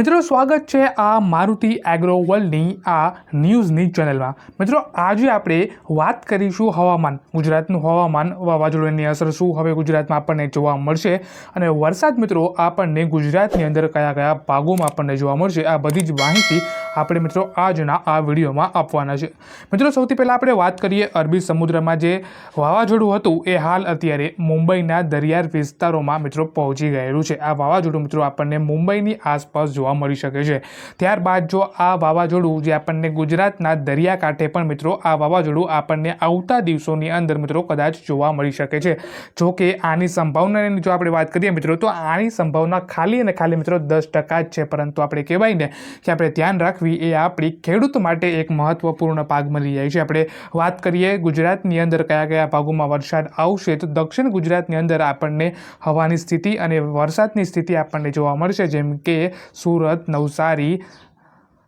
મિત્રો, સ્વાગત છે આ મારુતિ એગ્રો વર્લ્ડની આ ન્યૂઝની ચેનલમાં. મિત્રો, આજે આપણે વાત કરીશું હવામાન, ગુજરાતનું હવામાન વાવાઝોડાની અસર શું? હવે ગુજરાતમાં આપણને જોવા મળશે. અને વરસાદ મિત્રો, આપણને ગુજરાતની અંદર કયા કયા ભાગોમાં આપણને જોવા મળશે, આ બધી જ માહિતી આપણે મિત્રો આજના આ વિડીયોમાં આપવાના છે. મિત્રો, સૌથી પહેલાં આપણે વાત કરીએ અરબી સમુદ્રમાં જે વાવાઝોડું હતું, એ હાલ અત્યારે મુંબઈના દરિયાર વિસ્તારોમાં મિત્રો પહોંચી ગયેલું છે. આ વાવાઝોડું મિત્રો આપણને મુંબઈની આસપાસ જોવા મળી શકે છે. ત્યારબાદ જો આ વાવાઝોડું જે આપણને ગુજરાતના દરિયાકાંઠે પણ મિત્રો આ વાવાઝોડું આપણને આવતા દિવસોની અંદર મિત્રો કદાચ જોવા મળી શકે છે. જો કે આની સંભાવનાની જો આપણે વાત કરીએ મિત્રો, તો આની સંભાવના ખાલી અને ખાલી મિત્રો દસ ટકા જ છે. પરંતુ આપણે કહેવાય ને કે આપણે ધ્યાન રાખવી એ આપણી ખેડૂત માટે એક મહત્વપૂર્ણ ભાગ મળી જાય છે. આપણે વાત કરીએ ગુજરાતની અંદર કયા કયા ભાગોમાં વરસાદ આવશે તો દક્ષિણ ગુજરાતની અંદર આપણને હવાની સ્થિતિ અને વરસાદની સ્થિતિ આપણને જોવા મળશે. જેમ કે સુરત, નવસારી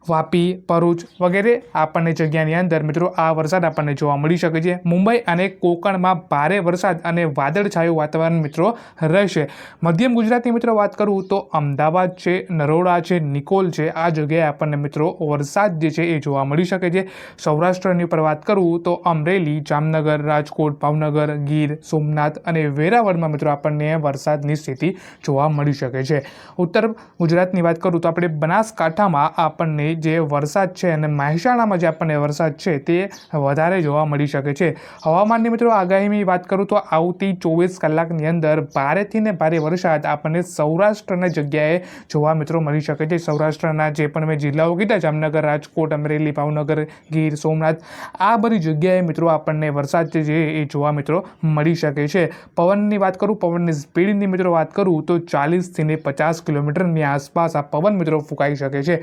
વાપી, ભરૂચ વગેરે આપણને જગ્યાની અંદર મિત્રો આ વરસાદ આપણને જોવા મળી શકે છે. મુંબઈ અને કોકણમાં ભારે વરસાદ અને વાદળછાયું વાતાવરણ મિત્રો રહેશે. મધ્યમ ગુજરાતની મિત્રો વાત કરું તો અમદાવાદ છે, નરોડા છે, નિકોલ છે, આ જગ્યાએ આપણને મિત્રો વરસાદ જે છે એ જોવા મળી શકે છે. સૌરાષ્ટ્રની ઉપર વાત કરું તો અમરેલી, જામનગર, રાજકોટ, ભાવનગર, ગીર, સોમનાથ અને વેરાવળમાં મિત્રો આપણને વરસાદની સ્થિતિ જોવા મળી શકે છે. ઉત્તર ગુજરાતની વાત કરું તો આપણે બનાસકાંઠામાં આપણને જે વરસાદ છે અને મહેસાણામાં જે આપણને વરસાદ છે તે વધારે જોવા મળી શકે છે. હવામાનની મિત્રો આગાહીની વાત કરું તો આવતી ચોવીસ કલાકની અંદર ભારેથી ને ભારે વરસાદ આપણને સૌરાષ્ટ્રના જગ્યાએ જોવા મિત્રો મળી શકે છે. સૌરાષ્ટ્રના જે પણ મેં જિલ્લાઓ કીધા, જામનગર, રાજકોટ, અમરેલી, ભાવનગર, ગીર, સોમનાથ, આ બધી જગ્યાએ મિત્રો આપણને વરસાદ જે એ જોવા મિત્રો મળી શકે છે. પવનની વાત કરું, પવનની સ્પીડની મિત્રો વાત કરું તો ચાલીસથી ને પચાસ કિલોમીટરની આસપાસ આ પવન મિત્રો ફૂંકાઈ શકે છે.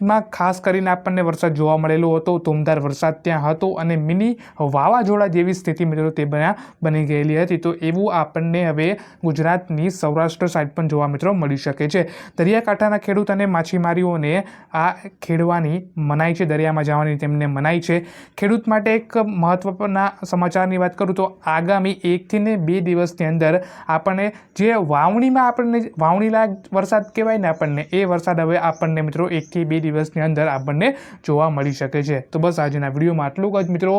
અમદાવાદમાં ખાસ કરીને આપણને વરસાદ જોવા મળેલો હતો, ધૂમધાર વરસાદ ત્યાં હતો અને મિની વાવાઝોડા જેવી સ્થિતિ મિત્રો તે બન્યા, બની ગયેલી હતી. તો એવું આપણને હવે ગુજરાતની સૌરાષ્ટ્ર સાઈડ પણ જોવા મિત્રો મળી શકે છે. દરિયાકાંઠાના ખેડૂત અને માછીમારીઓને આ ખેડવાની મનાઈ છે, દરિયામાં જવાની તેમને મનાઈ છે. ખેડૂત માટે એક મહત્વના સમાચારની વાત કરું તો આગામી એકથી ને બે દિવસની અંદર આપણને જે વાવણીમાં આપણને વાવણી લાયક વરસાદ કહેવાય ને આપણને, એ વરસાદ હવે આપણને મિત્રો એકથી બે દિવસની અંદર આપણને જોવા મળી શકે છે. તો બસ આજના વિડીયોમાં આટલું જ મિત્રો.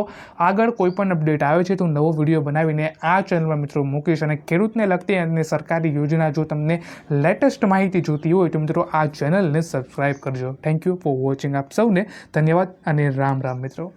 આગળ કોઈ પણ અપડેટ આવે છે તો નવો વીડિયો બનાવીને આ ચેનલમાં મિત્રો મૂકીશ અને ખેડૂતને લગતી અને સરકારી યોજના જો તમને લેટેસ્ટ માહિતી જોતી હોય તો મિત્રો આ ચેનલને સબસ્ક્રાઈબ કરજો. થેન્ક યુ ફોર વોચિંગ આપ સૌને ધન્યવાદ અને રામ રામ મિત્રો.